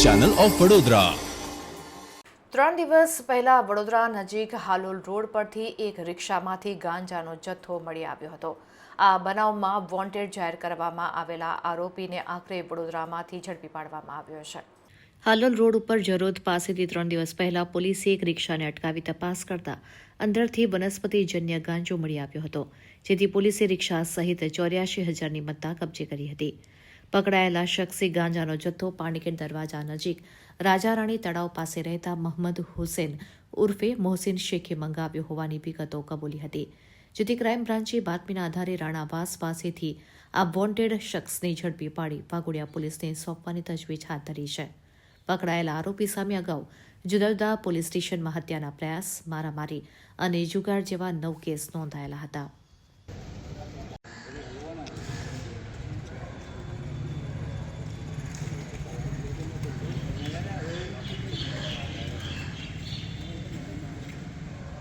Channel of Vadodara ત્રણ દિવસ પહેલા વડોદરા નજીક હાલોલ રોડ પરથી એક રિક્ષામાંથી ગાંજાનો જથ્થો મળી આવ્યો હતો. આ બનાવમાં વોન્ટેડ જાહેર કરવામાં આવેલા આરોપીને આખરે વડોદરામાંથી ઝડપી પાડવામાં આવ્યો છે. હાલોલ રોડ ઉપર જરોદ પાસેથી ત્રણ દિવસ પહેલા પોલીસે એક રિક્ષાને અટકાવી તપાસ કરતા અંદરથી વનસ્પતિજન્ય ગાંજો મળી આવ્યો હતો જેથી પોલીસે રિક્ષા સહિત ચોર્યાસી હજારની મત્તા કબજે કરી હતી. પકડાયેલા શખ્સે ગાંજાનો જથ્થો પાણીકેટ દરવાજા નજીક રાજારાણી તળાવ પાસે રહેતા મહંમદ હુસેન ઉર્ફે મોહસિન શેખે મંગાવ્યો હોવાની વિગતો કબૂલી હતી, જેથી ક્રાઇમ બ્રાન્ચે બાતમીના આધારે રાણાવાસ પાસેથી આ વોન્ટેડ શખ્સને ઝડપી પાડી વાઘોડિયા પોલીસને સોંપવાની તજવીજ હાથ ધરી છે. પકડાયેલા આરોપી સામે અગાઉ જુદા જુદા પોલીસ સ્ટેશનમાં હત્યાના પ્રયાસ મારામારી અને જુગાર જેવા નવ કેસ નોંધાયેલા હતા.